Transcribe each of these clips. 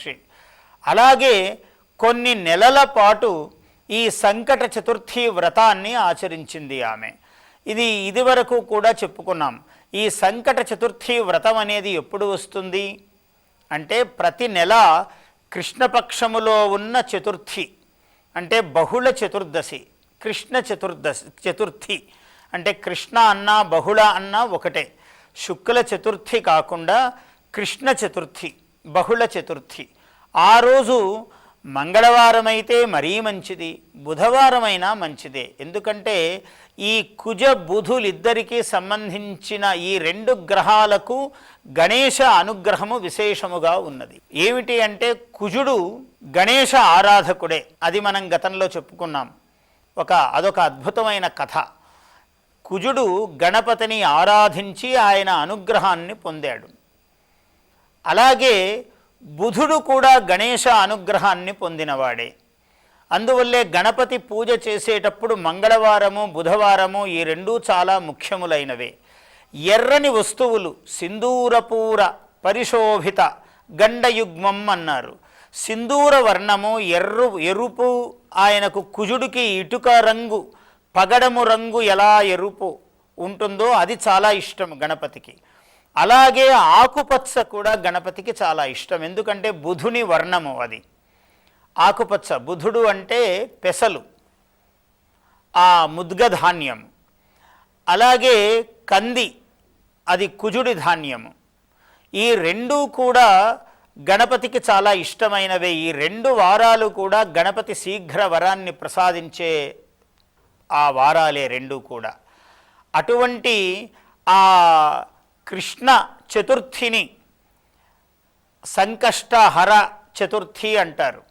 శ్రీ. అలాగే కొన్ని నెలల పాటు ఈ సంకట చతుర్థి వ్రతాన్ని ఆచరించింది ఆమె. ఇది ఇదివరకు కూడా చెప్పుకున్నాం. ఈ సంకట చతుర్థి వ్రతం అనేది ఎప్పుడు వస్తుంది? అంటే ప్రతి నెల కృష్ణపక్షములో ఉన్న చతుర్థి అంటే బహుళ చతుర్దశి కృష్ణ చతుర్దశి చతుర్థి అంటే కృష్ణ అన్న బహుళ అన్న ఒకటే. శుక్ల చతుర్థి కాకుండా కృష్ణ చతుర్థి. బహుళ చతుర్థి. ఆ రోజు మంగళవారం అయితే మరీ మంచిది బుధవారమైనా మంచిదే. ఎందుకంటే ఈ కుజ బుధులిద్దరికీ సంబంధించిన ఈ రెండు గ్రహాలకు గణేశ అనుగ్రహము విశేషముగా ఉన్నది. ఏమిటి అంటే కుజుడు గణేశ ఆరాధకుడే. అది మనం గతంలో చెప్పుకున్నాం. ఒక అదొక అద్భుతమైన కథ. కుజుడు గణపతిని ఆరాధించి ఆయన అనుగ్రహాన్ని పొందాడు. అలాగే బుధుడు కూడా గణేశ అనుగ్రహాన్ని పొందినవాడే. అందువల్లే గణపతి పూజ చేసేటప్పుడు మంగళవారము బుధవారము ఈ రెండూ చాలా ముఖ్యములైనవే. ఎర్రని వస్తువులు సింధూరపూర పరిశోభిత గండయుగ్మం అన్నారు. సింధూర వర్ణము ఎర్రు ఎరుపు ఆయనకు కుజుడికి ఇటుక రంగు పగడము రంగు ఎలా ఎరుపు ఉంటుందో అది చాలా ఇష్టం గణపతికి. అలాగే ఆకుపచ్చ కూడా గణపతికి చాలా ఇష్టం. ఎందుకంటే బుధుని వర్ణము అది. ఆకుపచ్చ బుధుడు అంటే పెసలు ఆ ముద్గ ధాన్యం అలాగే కంది అది కుజుడి ధాన్యము. ఈ రెండూ కూడా గణపతికి చాలా ఇష్టమైనవే. ఈ రెండు వారాలు కూడా గణపతి శీఘ్ర వరాన్ని ప్రసాదించే ఆ వారాలే రెండు కూడా. అటువంటి ఆ కృష్ణ చతుర్థిని సంకష్టహర చతుర్థి అంటారు.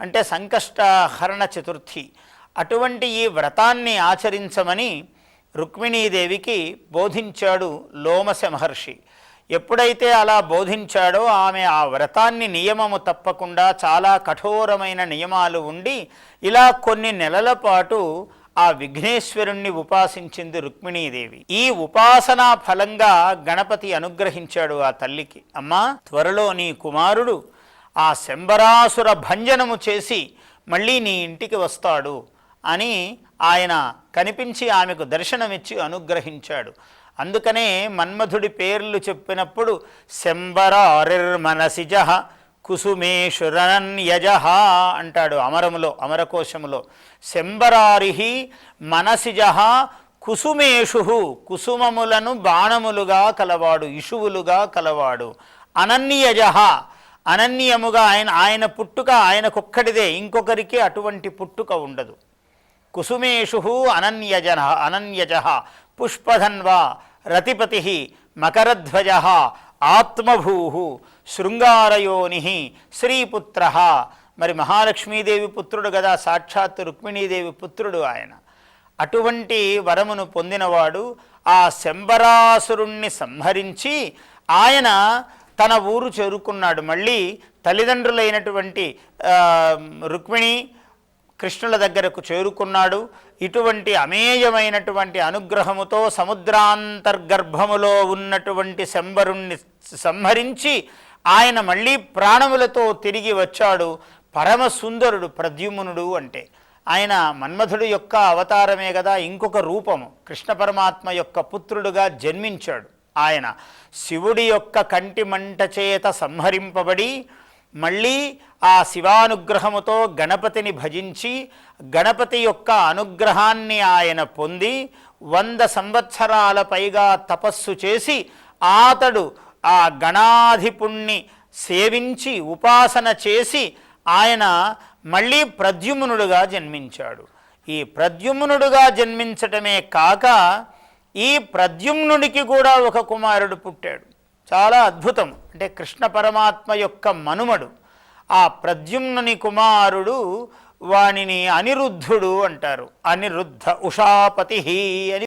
అంటే సంకష్టహరణ చతుర్థి. అటువంటి ఈ వ్రతాన్ని ఆచరించమని రుక్మిణీదేవికి బోధించాడు లోమశ మహర్షి. ఎప్పుడైతే అలా బోధించాడో ఆమె ఆ వ్రతాన్ని నియమము తప్పకుండా చాలా కఠోరమైన నియమాలు ఉండి ఇలా కొన్ని నెలల పాటు ఆ విఘ్నేశ్వరుణ్ణి ఉపాసించింది రుక్మిణీదేవి. ఈ ఉపాసనా ఫలంగా గణపతి అనుగ్రహించాడు ఆ తల్లికి. అమ్మా త్వరలో నీ కుమారుడు ఆ శంబరాసుర భంజనము చేసి మళ్ళీ నీ ఇంటికి వస్తాడు అని ఆయన కనిపించి ఆమెకు దర్శనమిచ్చి అనుగ్రహించాడు. అందుకనే మన్మధుడి పేర్లు చెప్పినప్పుడు శంబరారిర్మనసిజ కుసుమేశ్వరన్యజ అంటాడు అమరములో అమరకోశములో. శంబరారిహి మనసిజ కుసుమేషు కుసుమములను బాణములుగా కలవాడు ఇషువులుగా కలవాడు. అనన్యజ అనన్యముగా ఆయన ఆయన పుట్టుక ఆయనకొక్కడిదే ఇంకొకరికి అటువంటి పుట్టుక ఉండదు. కుసుమేషు అనన్యజన అనన్యజ పుష్పధన్వా రతిపతి మకరధ్వజ ఆత్మభూ శృంగారయోని శ్రీపుత్ర. మరి మహాలక్ష్మీదేవి పుత్రుడు కదా సాక్షాత్ రుక్మిణీదేవి పుత్రుడు ఆయన. అటువంటి వరమును పొందినవాడు ఆ శంబరాసురుణ్ణి సంహరించి ఆయన తన ఊరు చేరుకున్నాడు. మళ్ళీ తల్లిదండ్రులైనటువంటి రుక్మిణి కృష్ణుల దగ్గరకు చేరుకున్నాడు. ఇటువంటి అమేయమైనటువంటి అనుగ్రహముతో సముద్రాంతర్గర్భములో ఉన్నటువంటి శంబరుణ్ణి సంహరించి ఆయన మళ్ళీ ప్రాణములతో తిరిగి వచ్చాడు. పరమసుందరుడు ప్రద్యుమ్నుడు అంటే. ఆయన మన్మధుడు యొక్క అవతారమే కదా ఇంకొక రూపము. కృష్ణ పరమాత్మ యొక్క పుత్రుడుగా జన్మించాడు. ఆయన శివుడి యొక్క కంటి మంట చేత సంహరింపబడి మళ్ళీ ఆ శివానుగ్రహముతో గణపతిని భజించి గణపతి యొక్క అనుగ్రహాన్ని ఆయన పొంది వంద సంవత్సరాల పైగా తపస్సు చేసి ఆతడు ఆ గణాధిపుణ్ణి సేవించి ఉపాసన చేసి ఆయన మళ్ళీ ప్రద్యుమ్నుడుగా జన్మించాడు. ఈ ప్రద్యుమ్నుడుగా జన్మించటమే కాక ఈ ప్రద్యుమ్నుడికి కూడా ఒక కుమారుడు పుట్టాడు. చాలా అద్భుతం. అంటే కృష్ణ పరమాత్మ యొక్క మనుమడు. ఆ ప్రద్యుమ్నుని కుమారుడు వానిని అనిరుద్ధుడు అంటారు. అనిరుద్ధ ఉషాపతి అని